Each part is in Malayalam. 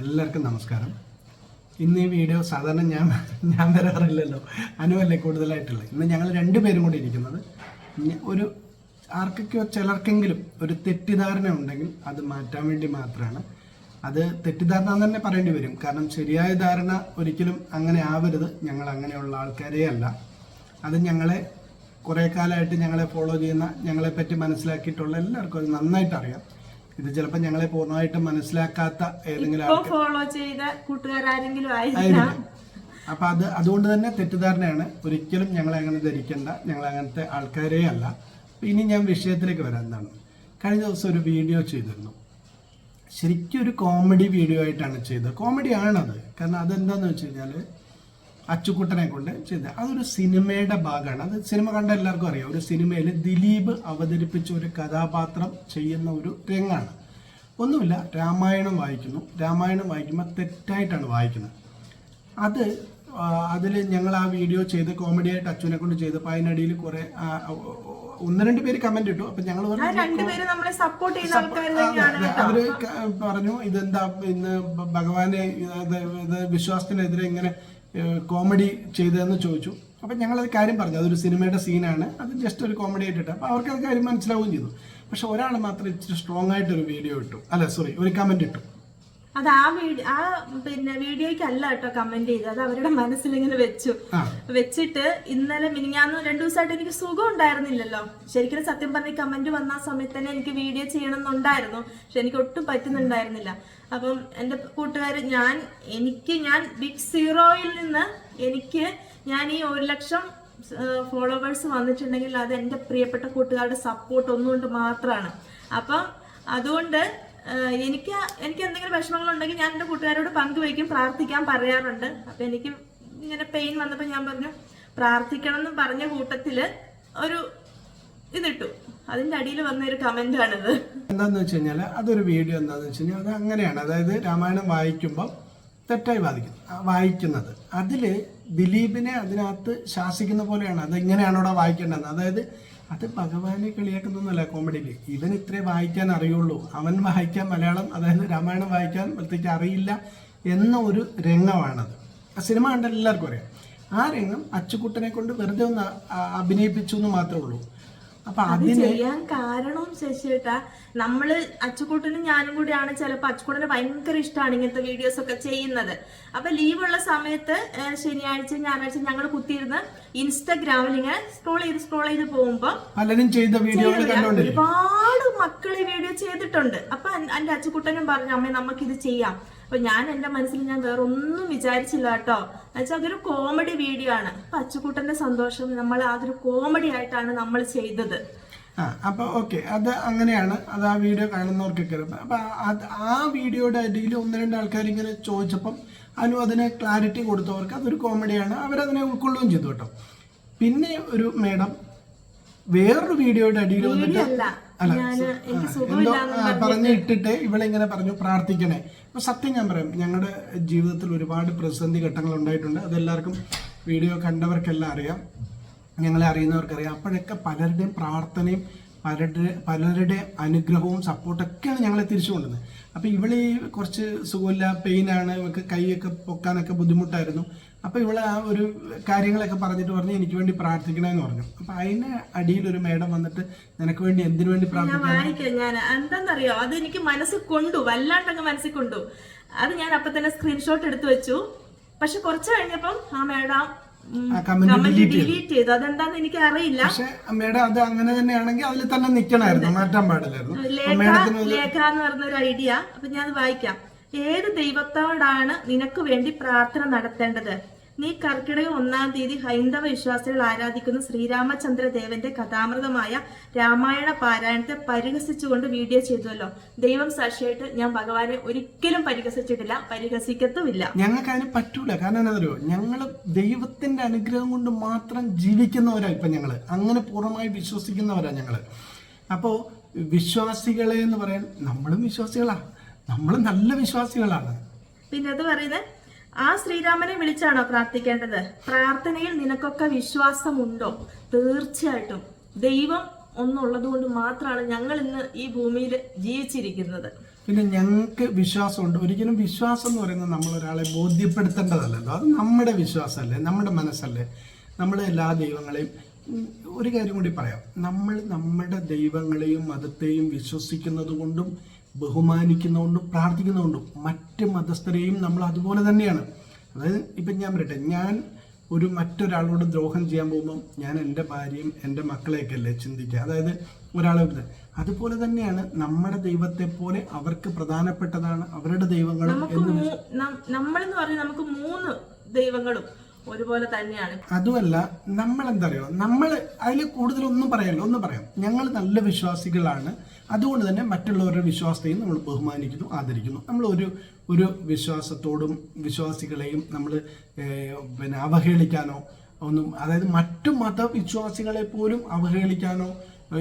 എല്ലാവർക്കും നമസ്കാരം. ഇന്ന് ഈ വീഡിയോ സാധാരണ ഞാൻ ഞാൻ വരാറില്ലല്ലോ. അനുവല്ലേ കൂടുതലായിട്ടുള്ളത്. ഇന്ന് ഞങ്ങൾ രണ്ടുപേരും കൂടി ഇരിക്കുന്നത്. ഒരു ആർക്കൊക്കെയോ ചിലർക്കെങ്കിലും ഒരു തെറ്റിദ്ധാരണ ഉണ്ടെങ്കിൽ അത് മാറ്റാൻ വേണ്ടി മാത്രമാണ്. അത് തെറ്റിദ്ധാരണ എന്ന് തന്നെ പറയേണ്ടി വരും. കാരണം ശരിയായ ധാരണ ഒരിക്കലും അങ്ങനെ ആവരുത്. ഞങ്ങൾ അങ്ങനെയുള്ള ആൾക്കാരേ അല്ല. അത് ഞങ്ങളെ കുറേ കാലമായിട്ട് ഞങ്ങളെ ഫോളോ ചെയ്യുന്ന ഞങ്ങളെപ്പറ്റി മനസ്സിലാക്കിയിട്ടുള്ള എല്ലാവർക്കും അത് നന്നായിട്ട് അറിയാം. ഇത് ചിലപ്പോൾ ഞങ്ങളെ പൂർണമായിട്ട് മനസ്സിലാക്കാത്ത ഏതെങ്കിലും ഇപ്പൊ ഫോളോ ചെയ്ത കൂട്ടുകാരെങ്കിലും ആയിരിക്കാം. അപ്പൊ അത് അതുകൊണ്ട് തന്നെ തെറ്റിദ്ധാരണയാണ്. ഒരിക്കലും ഞങ്ങൾ അങ്ങനെ ധരിക്കേണ്ട. ഞങ്ങൾ അങ്ങനത്തെ ആൾക്കാരേ അല്ല. ഇനി ഞാൻ വിഷയത്തിലേക്ക് വരാം എന്താണ് കഴിഞ്ഞ ദിവസം ഒരു വീഡിയോ ചെയ്തിരുന്നു. ശരിക്കും ഒരു കോമഡി വീഡിയോ ആയിട്ടാണ് ചെയ്തത്. കോമഡി ആണത്. കാരണം അതെന്താന്ന് വെച്ച് കഴിഞ്ഞാൽ അച്ചുക്കുട്ടനെ കൊണ്ട് ചെയ്തത്. അതൊരു സിനിമയുടെ ഭാഗമാണ്. അത് സിനിമ കണ്ട എല്ലാവർക്കും അറിയാം. ഒരു സിനിമയിൽ ദിലീപ് അവതരിപ്പിച്ച ഒരു കഥാപാത്രം ചെയ്യുന്ന ഒരു രംഗാണ്. ഒന്നുമില്ല രാമായണം വായിക്കുന്നു. രാമായണം വായിക്കുമ്പോൾ തെറ്റായിട്ടാണ് വായിക്കുന്നത്. അത് അതിൽ ഞങ്ങൾ ആ വീഡിയോ ചെയ്ത് കോമഡി ആയിട്ട് അച്ഛനെ കൊണ്ട് ചെയ്തപ്പോൾ അതിനടിയിൽ കുറെ ഒന്ന് രണ്ട് പേര് കമന്റ് ഇട്ടു. അപ്പൊ ഞങ്ങൾ അവർ പറഞ്ഞു ഇതെന്താ ഇന്ന് ഭഗവാനെ വിശ്വാസത്തിനെതിരെ ഇങ്ങനെ കോമഡി ചെയ്തതെന്ന് ചോദിച്ചു. അപ്പൊ ഞങ്ങളത് കാര്യം പറഞ്ഞു. അതൊരു സിനിമയുടെ സീനാണ് അത് ജസ്റ്റ് ഒരു കോമഡി ആയിട്ടിട്ട് അപ്പോൾ അത് കാര്യം മനസ്സിലാവുകയും ചെയ്തു. പക്ഷെ ഒരാൾ മാത്രം ഇച്ചിരി സ്ട്രോങ് ആയിട്ടൊരു വീഡിയോ ഇട്ടു. അല്ല സോറി ഒരു കമന്റ് ഇട്ടു. അത് ആ വീഡിയോ ആ പിന്നെ വീഡിയോയ്ക്കല്ല കേട്ടോ കമന്റ് ചെയ്തത്. അത് അവരുടെ മനസ്സിൽ ഇങ്ങനെ വെച്ചു വെച്ചിട്ട് ഇന്നലെ മിനിഞ്ഞാന്ന് രണ്ടു ദിവസമായിട്ട് എനിക്ക് സുഖം ഉണ്ടായിരുന്നില്ലല്ലോ. ശരിക്കും സത്യം പറഞ്ഞ കമന്റ് വന്ന ആ സമയത്ത് തന്നെ എനിക്ക് വീഡിയോ ചെയ്യണം എന്നുണ്ടായിരുന്നു പക്ഷെ എനിക്ക് ഒട്ടും പറ്റുന്നുണ്ടായിരുന്നില്ല. അപ്പം എന്റെ കൂട്ടുകാർ ഞാൻ എനിക്ക് ഞാൻ ബിഗ് സീറോയിൽ നിന്ന് എനിക്ക് ഞാൻ ഈ ഒരു ലക്ഷം ഫോളോവേഴ്സ് വന്നിട്ടുണ്ടെങ്കിൽ അത് എന്റെ പ്രിയപ്പെട്ട കൂട്ടുകാരുടെ സപ്പോർട്ട് ഒന്നുകൊണ്ട് മാത്രമാണ് അപ്പം അതുകൊണ്ട് എനിക്ക് എനിക്ക് എന്തെങ്കിലും വിഷമങ്ങൾ ഉണ്ടെങ്കിൽ ഞാൻ എന്റെ കൂട്ടുകാരോട് പങ്കുവയ്ക്കും പ്രാർത്ഥിക്കാൻ പറയാറുണ്ട്. അപ്പം എനിക്ക് ഇങ്ങനെ പെയിൻ വന്നപ്പോൾ ഞാൻ പറഞ്ഞു പ്രാർത്ഥിക്കണം എന്ന് പറഞ്ഞ കൂട്ടത്തിൽ ഒരു ഇതിട്ടു. അതിന്റെ അടിയിൽ വന്ന ഒരു കമന്റ് ആണിത്. എന്താന്ന് വെച്ച് കഴിഞ്ഞാൽ അതൊരു വീഡിയോ എന്താന്ന് വെച്ച് കഴിഞ്ഞാൽ അത് അങ്ങനെയാണ് അതായത് രാമായണം വായിക്കുമ്പോൾ തെറ്റായി ആ വായിക്കുന്നത്. അതിൽ ദിലീപിനെ അതിനകത്ത് ശാസിക്കുന്ന പോലെയാണ്. അത് ഇങ്ങനെയാണ് അവിടെ വായിക്കേണ്ടത് അതായത് അത് ഭഗവാനെ കളിയാക്കുന്നൊന്നുമല്ല കോമഡിയിൽ ഇവൻ ഇത്രേ വായിക്കാൻ അറിയുള്ളൂ. അവൻ വായിക്കാൻ മലയാളം അതായത് രാമായണം വായിക്കാൻ പ്രത്യേകിച്ച് അറിയില്ല എന്ന ഒരു രംഗമാണത്. സിനിമ കണ്ട എല്ലാവർക്കും അറിയാം. ആ രംഗം അച്ചുക്കുട്ടനെ കൊണ്ട് വെറുതെ ഒന്ന് അഭിനയിപ്പിച്ചു എന്ന് മാത്രമേ ഉള്ളൂ. അപ്പൊ അത് ചെയ്യാൻ കാരണവും ശശിയേട്ടാ നമ്മൾ അച്ചുകൂട്ടനും ഞാനും കൂടിയാണ് ചിലപ്പോ അച്ചുകൂട്ടന് ഭയങ്കര ഇഷ്ടമാണ് ഇങ്ങനത്തെ വീഡിയോസ് ഒക്കെ ചെയ്യുന്നത്. അപ്പൊ ലീവുള്ള സമയത്ത് ശനിയാഴ്ച ഞായറാഴ്ച ഞങ്ങൾ കുത്തിയിരുന്ന് ഇൻസ്റ്റാഗ്രാമിൽ ഇങ്ങനെ സ്ക്രോൾ ചെയ്ത് സ്ക്രോൾ ചെയ്ത് പോകുമ്പോ പലരും ചെയ്ത ഒരുപാട് മക്കൾ ഈ വീഡിയോ ചെയ്തിട്ടുണ്ട്. അപ്പൊ എന്റെ അച്ചുക്കുട്ടനും പറഞ്ഞു അമ്മേ നമുക്ക് ഇത് ചെയ്യാം. അപ്പൊ ഞാൻ എന്റെ മനസ്സിൽ ഞാൻ വേറെ ഒന്നും വിചാരിച്ചില്ല കേട്ടോ. എന്നുവെച്ചാൽ അതൊരു കോമഡി വീഡിയോ ആണ്. അപ്പൊ അച്ചുകൂട്ടന്റെ സന്തോഷം നമ്മൾ അതൊരു കോമഡി ആയിട്ടാണ് നമ്മൾ ചെയ്തത്. ആ അപ്പൊ ഓക്കെ അത് അങ്ങനെയാണ്. അത് ആ വീഡിയോ കാണുന്നവർക്ക് അറിയാം. അപ്പൊ ആ വീഡിയോയുടെ അടിയിൽ ഒന്ന് രണ്ട് ആൾക്കാർ ഇങ്ങനെ ചോദിച്ചപ്പം അനു അതിന് ക്ലാരിറ്റി കൊടുത്തവർക്ക് അതൊരു കോമഡിയാണ് അവരതിനെ ഉൾക്കൊള്ളുകയും ചെയ്തു കേട്ടോ. പിന്നെ ഒരു മേഡം വേറൊരു വീഡിയോയുടെ അടിയിൽ വന്നിട്ട് എന്തോ ആ, പറഞ്ഞ് ഇട്ടിട്ട് ഇവളിങ്ങനെ പറഞ്ഞു പ്രാർത്ഥിക്കണേ. അപ്പൊ സത്യം ഞാൻ പറയാം ഞങ്ങളുടെ ജീവിതത്തിൽ ഒരുപാട് പ്രതിസന്ധി ഘട്ടങ്ങൾ ഉണ്ടായിട്ടുണ്ട്. അതെല്ലാവർക്കും വീഡിയോ കണ്ടവർക്കെല്ലാം അറിയാം. ഞങ്ങളെ അറിയുന്നവർക്കറിയാം. അപ്പോഴൊക്കെ പലരുടെയും പ്രാർത്ഥനയും പലരുടെ പലരുടെ അനുഗ്രഹവും സപ്പോർട്ടൊക്കെയാണ് ഞങ്ങളെ തിരിച്ചു കൊണ്ടത് അപ്പോൾ ഇവൾ കുറച്ച് സുഖമില്ല പെയിനാണ് ഇവൾക്ക് കൈയൊക്കെ പൊക്കാനൊക്കെ ബുദ്ധിമുട്ടായിരുന്നു. അപ്പോൾ ഇവിടെ ആ ഒരു കാര്യങ്ങളൊക്കെ പറഞ്ഞിട്ട് പറഞ്ഞു എനിക്ക് വേണ്ടി പ്രാർത്ഥിക്കണമെന്ന് പറഞ്ഞു. അപ്പോൾ അതിന് അടിയിൽ ഒരു മേഡം വന്നിട്ട് നിനക്ക് വേണ്ടി എന്തിനു വേണ്ടി പ്രാർത്ഥിക്കണം വായിക്കാം ഞാൻ എന്താണെന്നറിയോ അത് എനിക്ക് മനസ്സിൽ കൊണ്ടു വല്ലാണ്ടങ്ങ് മനസ്സിൽ കൊണ്ടു. അത് ഞാൻ അപ്പൊ തന്നെ സ്ക്രീൻഷോട്ട് എടുത്തു വെച്ചു. പക്ഷെ കുറച്ച് കഴിഞ്ഞപ്പം ആ മേഡം. ഡിലീറ്റ് ചെയ്തു. അതെന്താന്ന് എനിക്ക് അറിയില്ല പക്ഷെ മേഡം അത് അങ്ങനെ തന്നെയാണെങ്കിൽ അതിൽ തന്നെ നിൽക്കണമായിരുന്നു മാറ്റാൻ പാടില്ലായിരുന്നു. അപ്പൊ ലേഖ എന്ന് പറഞ്ഞ ഒരു ഐഡിയ അപ്പൊ ഞാൻ വായിക്കാം. ഏത് ദൈവത്തോടാണ് നിനക്ക് വേണ്ടി പ്രാർത്ഥന നടത്തേണ്ടത്? നീ കർക്കിടക ഒന്നാം തീയതി ഹൈന്ദവ വിശ്വാസികൾ ആരാധിക്കുന്ന ശ്രീരാമചന്ദ്രദേവന്റെ കഥാമൃതമായ രാമായണ പാരായണത്തെ പരിഹസിച്ചുകൊണ്ട് വീഡിയോ ചെയ്തുവല്ലോ. ദൈവം സാക്ഷിയായിട്ട് ഞാൻ ഭഗവാനെ ഒരിക്കലും പരിഹസിച്ചിട്ടില്ല പരിഹസിക്കത്തുമില്ല. ഞങ്ങൾക്ക് അതിന് പറ്റൂല. കാരണം എന്താ ഞങ്ങൾ ദൈവത്തിന്റെ അനുഗ്രഹം കൊണ്ട് മാത്രം ജീവിക്കുന്നവരാ ഇപ്പൊ ഞങ്ങൾ. അങ്ങനെ പൂർണമായി വിശ്വസിക്കുന്നവരാ ഞങ്ങൾ. അപ്പോ വിശ്വാസികളെ എന്ന് പറയാൻ നമ്മളും വിശ്വാസികളാ. നമ്മൾ നല്ല വിശ്വാസികളാണ്. പിന്നെ അത് പറയുന്നത് ആ ശ്രീരാമനെ വിളിച്ചാണോ പ്രാർത്ഥിക്കേണ്ടത്? പ്രാർത്ഥനയിൽ നിനക്കൊക്കെ വിശ്വാസമുണ്ടോ? തീർച്ചയായിട്ടും. ദൈവം ഒന്നുള്ളത് കൊണ്ട് മാത്രമാണ് ഞങ്ങൾ ഇന്ന് ഈ ഭൂമിയിൽ ജീവിച്ചിരിക്കുന്നത്. പിന്നെ ഞങ്ങൾക്ക് വിശ്വാസമുണ്ട്. ഒരിക്കലും വിശ്വാസം എന്ന് പറയുന്നത് നമ്മൾ ഒരാളെ ബോധ്യപ്പെടുത്തേണ്ടതല്ലല്ലോ. അത് നമ്മുടെ വിശ്വാസമല്ലേ? നമ്മുടെ മനസ്സല്ലേ? നമ്മൾ എല്ലാ ദൈവങ്ങളെയും. ഒരു കാര്യം കൂടി പറയാം. നമ്മൾ നമ്മുടെ ദൈവങ്ങളെയും മതത്തെയും വിശ്വസിക്കുന്നത് കൊണ്ടും ബഹുമാനിക്കുന്നതുകൊണ്ടും പ്രാർത്ഥിക്കുന്നതുകൊണ്ടും മറ്റ് മതസ്ഥരെയും നമ്മൾ അതുപോലെ തന്നെയാണ്. അതായത് ഇപ്പം ഞാൻ പറയട്ടെ ഞാൻ ഒരു മറ്റൊരാളോട് ദ്രോഹം ചെയ്യാൻ പോകുമ്പം ഞാൻ എന്റെ ഭാര്യയും എന്റെ മക്കളെയൊക്കെ അല്ലേ ചിന്തിക്കുക. അതായത് ഒരാളെ അതുപോലെ തന്നെയാണ് നമ്മുടെ ദൈവത്തെ പോലെ അവർക്ക് പ്രധാനപ്പെട്ടതാണ് അവരുടെ ദൈവങ്ങളും നമ്മളെന്ന് പറഞ്ഞാൽ നമുക്ക് മൂന്ന് ദൈവങ്ങളും ഒരുപോലെ തന്നെയാണ്. അതുമല്ല നമ്മൾ എന്താ പറയുക നമ്മൾ അതിൽ കൂടുതലൊന്നും പറയാമല്ലോ ഒന്നും പറയാം. ഞങ്ങൾ നല്ല വിശ്വാസികളാണ്. അതുകൊണ്ട് തന്നെ മറ്റുള്ളവരുടെ വിശ്വാസത്തെയും നമ്മൾ ബഹുമാനിക്കുന്നു ആദരിക്കുന്നു. നമ്മൾ ഒരു ഒരു വിശ്വാസത്തോടും വിശ്വാസികളെയും നമ്മൾ പിന്നെ അവഹേളിക്കാനോ ഒന്നും അതായത് മറ്റു മതവിശ്വാസികളെ പോലും അവഹേളിക്കാനോ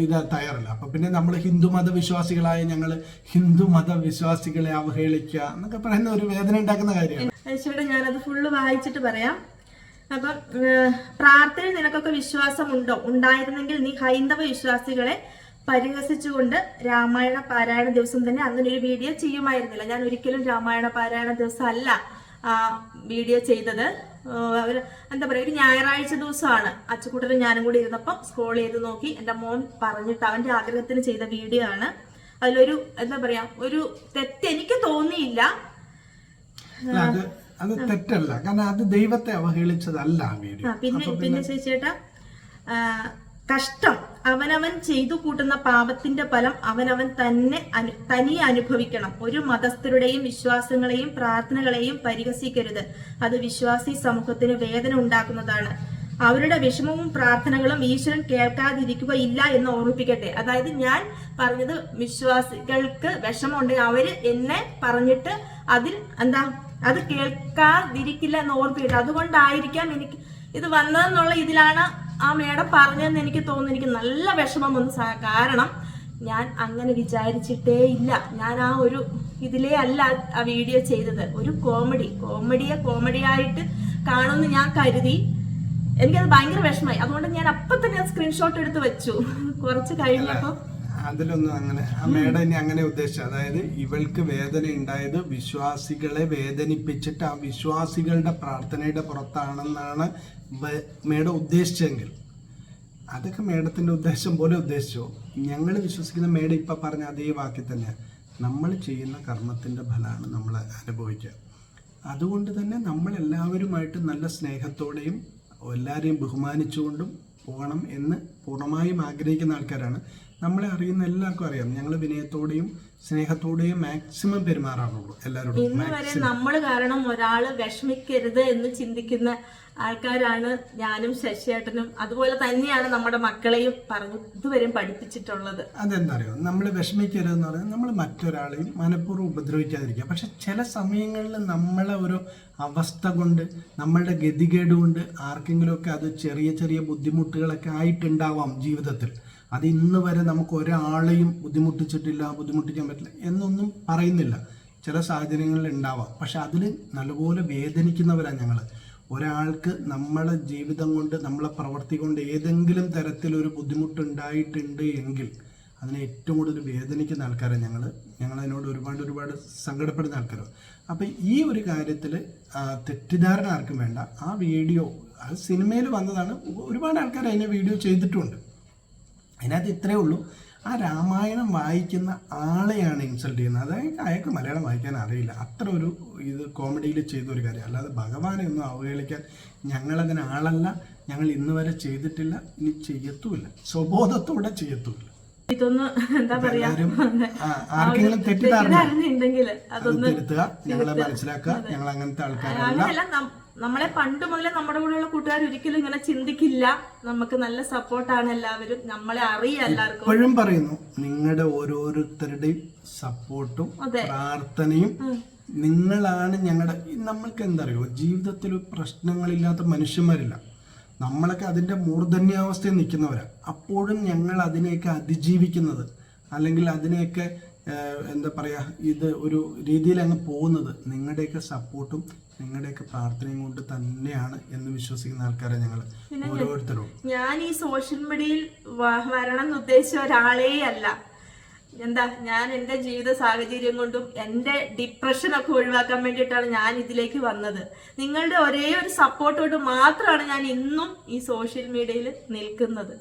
ഇത് തയ്യാറല്ല. അപ്പൊ പിന്നെ നമ്മൾ ഹിന്ദു മതവിശ്വാസികളായ ഞങ്ങൾ ഹിന്ദു മതവിശ്വാസികളെ അവഹേളിക്കുക എന്നൊക്കെ പറയുന്ന ഒരു വേദന ഉണ്ടാക്കുന്ന കാര്യമാണ്. ചേട്ടാ ഞാനത് ഫുള്ള് വായിച്ചിട്ട് പറയാം. അപ്പം പ്രാർത്ഥന നിനക്കൊക്കെ വിശ്വാസമുണ്ടോ? ഉണ്ടായിരുന്നെങ്കിൽ നീ ഹൈന്ദവ വിശ്വാസികളെ പരിഹസിച്ചുകൊണ്ട് രാമായണ പാരായണ ദിവസം തന്നെ അങ്ങനെ ഒരു വീഡിയോ ചെയ്യുമായിരുന്നില്ല. ഞാൻ ഒരിക്കലും രാമായണ പാരായണ ദിവസം അല്ല ആ വീഡിയോ ചെയ്തത്. എന്താ പറയുക ഒരു ഞായറാഴ്ച ദിവസമാണ്. അച്ചുകൂട്ടരും ഞാനും കൂടി ഇരുന്നപ്പം സ്ക്രോൾ ചെയ്ത് നോക്കി. എന്റെ മോൻ പറഞ്ഞിട്ട് അവന്റെ ആഗ്രഹത്തിന് ചെയ്ത വീഡിയോ ആണ്. അതിലൊരു എന്താ പറയാ ഒരു തെറ്റ് എനിക്ക് തോന്നിയില്ല. അത് തെറ്റല്ല. കാരണം അത് ദൈവത്തെ അവഹേളിച്ചതല്ല പിന്നെ പിന്നെ ചേച്ചേട്ടാ കഷ്ടം. അവനവൻ ചെയ്തു കൂട്ടുന്ന പാപത്തിന്റെ ഫലം അവനവൻ തന്നെ തനിയെ അനുഭവിക്കണം. ഒരു മതസ്ഥരുടെയും വിശ്വാസങ്ങളെയും പ്രാർത്ഥനകളെയും പരിഹസിക്കരുത്. അത് വിശ്വാസി സമൂഹത്തിന് വേദന ഉണ്ടാക്കുന്നതാണ്. അവരുടെ വിഷമവും പ്രാർത്ഥനകളും ഈശ്വരൻ കേൾക്കാതിരിക്കുകയില്ല എന്ന് ഓർമ്മിപ്പിക്കട്ടെ. അതായത് ഞാൻ പറഞ്ഞത് വിശ്വാസികൾക്ക് വിഷമമുണ്ടെങ്കിൽ അവർ എന്നെ പറഞ്ഞിട്ട് അതിൽ എന്താ അത് കേൾക്കാതിരിക്കില്ല എന്ന് ഓർമ്മിപ്പിക്കട്ടെ. അതുകൊണ്ടായിരിക്കാം എനിക്ക് ഇത് വന്നതെന്നുള്ള ഇതിലാണ് ആ മേഡം പറഞ്ഞതെന്ന് എനിക്ക് തോന്നുന്നു എനിക്ക് നല്ല വിഷമം വന്നു കാരണം ഞാൻ അങ്ങനെ വിചാരിച്ചിട്ടേ ഇല്ല. ഞാൻ ആ ഒരു ഇതിലേ അല്ല ആ വീഡിയോ ചെയ്തത്. ഒരു കോമഡി കോമഡിയെ കോമഡിയായിട്ട് കാണുമെന്ന് ഞാൻ കരുതി. എനിക്കത് ഭയങ്കര വിഷമായി അതുകൊണ്ട് ഞാൻ അപ്പൊ തന്നെ സ്ക്രീൻഷോട്ട് എടുത്ത് വെച്ചു. കുറച്ച് കഴിഞ്ഞപ്പോ അതിലൊന്നും അങ്ങനെ മേഡം ഇനി അങ്ങനെ ഉദ്ദേശിച്ചത് അതായത് ഇവൾക്ക് വേദന ഉണ്ടായത് വിശ്വാസികളെ വേദനിപ്പിച്ചിട്ട് ആ വിശ്വാസികളുടെ പ്രാർത്ഥനയുടെ പുറത്താണെന്നാണ് മേഡം ഉദ്ദേശിച്ചെങ്കിൽ. അതൊക്കെ മേഡത്തിന്റെ ഉദ്ദേശം പോലെ ഉദ്ദേശിച്ചോ? ഞങ്ങൾ വിശ്വസിക്കുന്ന മേഡം ഇപ്പൊ പറഞ്ഞ അതേ വാക്കിൽ തന്നെ നമ്മൾ ചെയ്യുന്ന കർമ്മത്തിന്റെ ഫലമാണ് നമ്മൾ അനുഭവിക്കുക. അതുകൊണ്ട് തന്നെ നമ്മൾ എല്ലാവരുമായിട്ട് നല്ല സ്നേഹത്തോടെയും എല്ലാവരെയും ബഹുമാനിച്ചുകൊണ്ടും പോകണം എന്ന് പൂർണമായും ആഗ്രഹിക്കുന്ന ആൾക്കാരാണ്. നമ്മളെ അറിയുന്ന എല്ലാവർക്കും അറിയാം. ഞങ്ങൾ വിനയത്തോടെയും സ്നേഹത്തോടെയും മാക്സിമം പെരുമാറാറുള്ളൂ എല്ലാവരോടും. ഇന്ന് വരെ നമ്മൾ കാരണം ഒരാൾ വിഷമിക്കരുത് എന്ന് ചിന്തിക്കുന്ന ആൾക്കാരാണ് ഞാനും ശശിയേട്ടനും. അതുപോലെ തന്നെയാണ് നമ്മുടെ മക്കളെയും പറഞ്ഞു ഇതുവരെയും പഠിപ്പിച്ചിട്ടുള്ളത്. അതെന്താ നമ്മൾ നമ്മൾ വിഷമിക്കരുതെന്ന് പറഞ്ഞാൽ നമ്മൾ മറ്റൊരാളെയും മനഃപൂർവം ഉപദ്രവിക്കാതിരിക്കുക പക്ഷെ ചില സമയങ്ങളിൽ നമ്മളെ ഒരു അവസ്ഥ കൊണ്ട് നമ്മളുടെ ഗതികേട് കൊണ്ട് ആർക്കെങ്കിലുമൊക്കെ അത് ചെറിയ ചെറിയ ബുദ്ധിമുട്ടുകളൊക്കെ ആയിട്ടുണ്ടാവാം ജീവിതത്തിൽ. അത് ഇന്ന് വരെ നമുക്ക് ഒരാളെയും ബുദ്ധിമുട്ടിച്ചിട്ടില്ല ബുദ്ധിമുട്ടിക്കാൻ പറ്റില്ല എന്നൊന്നും പറയുന്നില്ല. ചില സാഹചര്യങ്ങളിൽ ഉണ്ടാവാം. പക്ഷെ അതിൽ നല്ലപോലെ വേദനിക്കുന്നവരാണ് ഞങ്ങൾ ഒരാൾക്ക് നമ്മളെ ജീവിതം കൊണ്ട് നമ്മളെ പ്രവൃത്തി കൊണ്ട് ഏതെങ്കിലും തരത്തിലൊരു ബുദ്ധിമുട്ടുണ്ടായിട്ടുണ്ട് എങ്കിൽ അതിനെ ഏറ്റവും കൂടുതൽ വേദനിക്കുന്ന ആൾക്കാരെ ഞങ്ങൾ ഞങ്ങളതിനോട് ഒരുപാട് ഒരുപാട് സങ്കടപ്പെടുന്ന ആൾക്കാരാണ്. അപ്പം ഈ ഒരു കാര്യത്തിൽ തെറ്റിദ്ധാരണ ആർക്കും വേണ്ട. ആ വീഡിയോ അത് സിനിമയിൽ വന്നതാണ്. ഒരുപാട് ആൾക്കാർ അതിനെ വീഡിയോ ചെയ്തിട്ടുമുണ്ട്. അതിനകത്ത് ഇത്രയേ ഉള്ളൂ. ആ രാമായണം വായിക്കുന്ന ആളെയാണ് ഇൻസൾട്ട് ചെയ്യുന്നത്. അതായത് അയാൾക്ക് മലയാളം വായിക്കാൻ അറിയില്ല. അത്ര ഒരു ഇത് കോമഡിയിൽ ചെയ്ത ഒരു കാര്യം. അല്ലാതെ ഭഗവാനെ ഒന്നും അവഹേളിക്കാൻ ഞങ്ങളങ്ങനെ ആളല്ല. ഞങ്ങൾ ഇന്ന് വരെ ചെയ്തിട്ടില്ല. ഇനി ചെയ്യത്തുമില്ല. സ്വബോധത്തോടെ ചെയ്യത്തുമില്ല. ഇതൊന്ന് എന്താ പറയാ? ആർക്കെങ്കിലും തെറ്റിദ്ധാരണ ഉണ്ടെങ്കിൽ അതൊന്ന് ഞങ്ങളെ മനസ്സിലാക്കുക. ഞങ്ങൾ അങ്ങനത്തെ ആൾക്കാരല്ല. നമ്മളെ പണ്ട് മുതലേ നമ്മുടെ കൂടെയുള്ള കൂട്ടുകാർ ഒരിക്കലും ഇങ്ങനെ ചിന്തിക്കില്ല. നമുക്ക് നല്ല സപ്പോർട്ടാണ് എല്ലാവരും. നമ്മളെ അറിയാം എല്ലാവർക്കും. എപ്പോഴും പറയുന്നു നിങ്ങളുടെ ഓരോരുത്തരുടെയും സപ്പോർട്ടും പ്രാർത്ഥനയും നിങ്ങളാണ് ഞങ്ങളുടെ നമ്മൾക്ക് എന്താ അറിയോ ജീവിതത്തിൽ പ്രശ്നങ്ങളില്ലാത്ത മനുഷ്യന്മാരില്ല. നമ്മളൊക്കെ അതിന്റെ മൂർധന്യാവസ്ഥയിൽ നിൽക്കുന്നവരാ. അപ്പോഴും ഞങ്ങൾ അതിനെയൊക്കെ അതിജീവിക്കുന്നത് അല്ലെങ്കിൽ അതിനെയൊക്കെ എന്താ പറയുക ഇത് ഒരു രീതിയിൽ അങ്ങ് പോകുന്നത് നിങ്ങളുടെയൊക്കെ സപ്പോർട്ടും നിങ്ങളുടെയൊക്കെ പ്രാർത്ഥനയും കൊണ്ട് തന്നെയാണ് എന്ന് വിശ്വസിക്കുന്ന ആൾക്കാരെ ഞങ്ങൾ ഓരോരുത്തരും. ഞാൻ ഈ സോഷ്യൽ മീഡിയയിൽ വരണം എന്ന് ഉദ്ദേശിച്ച ഒരാളേ അല്ല. എന്താ ഞാൻ എന്റെ ജീവിത സാഹചര്യം കൊണ്ടും എന്റെ ഡിപ്രഷൻ ഒക്കെ ഒഴിവാക്കാൻ വേണ്ടിയിട്ടാണ് ഞാൻ ഇതിലേക്ക് വന്നത്. നിങ്ങളുടെ ഒരേ ഒരു സപ്പോർട്ടോട് മാത്രമാണ് ഞാൻ ഇന്നും ഈ സോഷ്യൽ മീഡിയയിൽ നിൽക്കുന്നത്.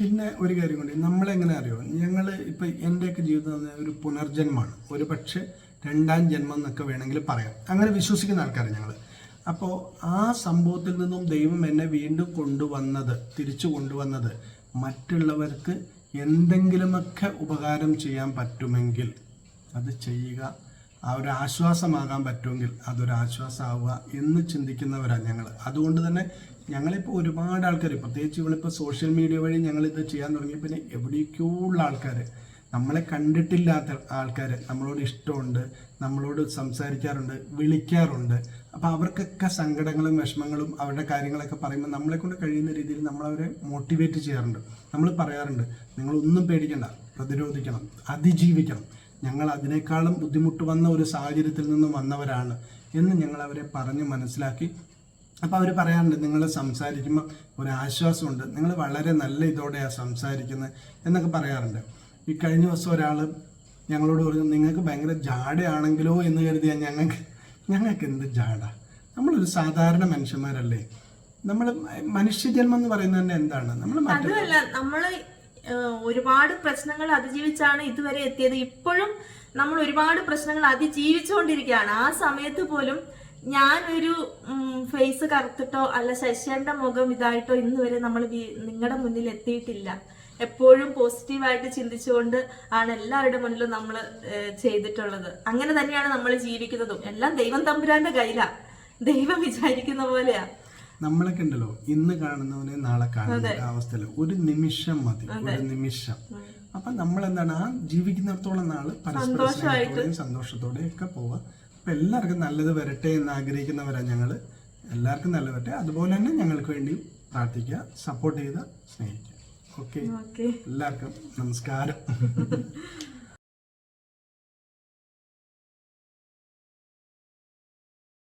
പിന്നെ ഒരു കാര്യം കൂടി നമ്മളെങ്ങനെ അറിയോ? ഞങ്ങൾ ഇപ്പം എന്റെയൊക്കെ ജീവിതം ഒരു പുനർജന്മമാണ്. ഒരു പക്ഷേ രണ്ടാം ജന്മം എന്നൊക്കെ വേണമെങ്കിൽ പറയാം. അങ്ങനെ വിശ്വസിക്കുന്ന ആൾക്കാരാണ് ഞങ്ങൾ അപ്പോൾ ആ സംഭവത്തിൽ നിന്നും ദൈവം എന്നെ വീണ്ടും കൊണ്ടുവന്നത് തിരിച്ചു കൊണ്ടുവന്നത് മറ്റുള്ളവർക്ക് എന്തെങ്കിലുമൊക്കെ ഉപകാരം ചെയ്യാൻ പറ്റുമെങ്കിൽ അത് ചെയ്യുക ആ ഒരു ആശ്വാസമാകാൻ പറ്റുമെങ്കിൽ അതൊരു ആശ്വാസമാവുക എന്ന് ചിന്തിക്കുന്നവരാണ് ഞങ്ങൾ അതുകൊണ്ട് തന്നെ ഞങ്ങളിപ്പോൾ ഒരുപാട് ആൾക്കാർ പ്രത്യേകിച്ച് ഇവളിപ്പോൾ സോഷ്യൽ മീഡിയ വഴി ഞങ്ങളിത് ചെയ്യാൻ തുടങ്ങി. പിന്നെ എവിടേക്കോ ഉള്ള ആൾക്കാർ നമ്മളെ കണ്ടിട്ടില്ലാത്ത ആൾക്കാർ നമ്മളോട് ഇഷ്ടമുണ്ട് നമ്മളോട് സംസാരിക്കാറുണ്ട് വിളിക്കാറുണ്ട്. അപ്പോൾ അവർക്കൊക്കെ സങ്കടങ്ങളും വിഷമങ്ങളും അവരുടെ കാര്യങ്ങളൊക്കെ പറയുമ്പോൾ നമ്മളെ കൊണ്ട് കഴിയുന്ന രീതിയിൽ നമ്മളവരെ മോട്ടിവേറ്റ് ചെയ്യാറുണ്ട്. നമ്മൾ പറയാറുണ്ട് നിങ്ങളൊന്നും പേടിക്കണ്ട പ്രതിരോധിക്കണം അതിജീവിക്കണം. ഞങ്ങൾ അതിനേക്കാളും ബുദ്ധിമുട്ട് വന്ന ഒരു സാഹചര്യത്തിൽ നിന്നും വന്നവരാണ് എന്ന് ഞങ്ങൾ അവരെ പറഞ്ഞ് മനസ്സിലാക്കി അപ്പോൾ അവർ പറയാറുണ്ട് നിങ്ങൾ സംസാരിക്കുമ്പോൾ ഒരു ആശ്വാസമുണ്ട്. നിങ്ങൾ വളരെ നല്ല ഇതോടെയാണ് സംസാരിക്കുന്നത് എന്നൊക്കെ പറയാറുണ്ട്. ഈ കഴിഞ്ഞ ദിവസം ഒരാൾ ഞങ്ങളോട് പറഞ്ഞു നിങ്ങൾക്ക് ഭയങ്കര ജാടയാണെങ്കിലോ എന്ന് കരുതിയാൽ ഞങ്ങൾക്ക് ഞങ്ങൾക്ക് എന്ത് ജാട നമ്മളൊരു സാധാരണ മനുഷ്യന്മാരല്ലേ. നമ്മൾ മനുഷ്യജന്മം എന്ന് പറയുന്നത് തന്നെ എന്താണ്? നമ്മൾ നമ്മൾ ഒരുപാട് പ്രശ്നങ്ങൾ അതിജീവിച്ചാണ് ഇതുവരെ എത്തിയത്. ഇപ്പോഴും നമ്മൾ ഒരുപാട് പ്രശ്നങ്ങൾ അതിജീവിച്ചുകൊണ്ടിരിക്കുകയാണ്. ആ സമയത്ത് പോലും ഞാനൊരു ഫേസ് കറുത്തിട്ടോ അല്ല ശശിയുടെ മുഖം ഇതായിട്ടോ ഇന്ന് വരെ നമ്മൾ നിങ്ങളുടെ മുന്നിൽ എത്തിയിട്ടില്ല എപ്പോഴും പോസിറ്റീവായിട്ട് ചിന്തിച്ചുകൊണ്ട് ആണ് എല്ലാവരുടെ മുന്നിലും നമ്മൾ ചെയ്തിട്ടുള്ളത്. അങ്ങനെ തന്നെയാണ് നമ്മൾ ജീവിക്കുന്നതും. എല്ലാം ദൈവം തമ്പുരാന്റെ കയ്യിലാ. ദൈവം വിചാരിക്കുന്ന പോലെയാ. നമ്മളൊക്കെ ഉണ്ടല്ലോ ഇന്ന് കാണുന്നവനെ നാളെ കാണുന്ന ഒരു ഒരു നിമിഷം മതി ഒരു നിമിഷം. അപ്പൊ നമ്മൾ എന്താണ് ആ ജീവിക്കുന്നിടത്തോളം നാൾ പരസ്പരം സന്തോഷത്തോടെ ഒക്കെ പോവുക. അപ്പൊ എല്ലാവർക്കും നല്ലത് വരട്ടെ എന്ന് ആഗ്രഹിക്കുന്നവരാണ് ഞങ്ങൾ എല്ലാവർക്കും നല്ല വരട്ടെ. അതുപോലെ തന്നെ ഞങ്ങൾക്ക് വേണ്ടി പ്രാർത്ഥിക്കുക സപ്പോർട്ട് ചെയ്ത് സ്നേഹിക്കുക. ഓക്കെ എല്ലാവർക്കും നമസ്കാരം.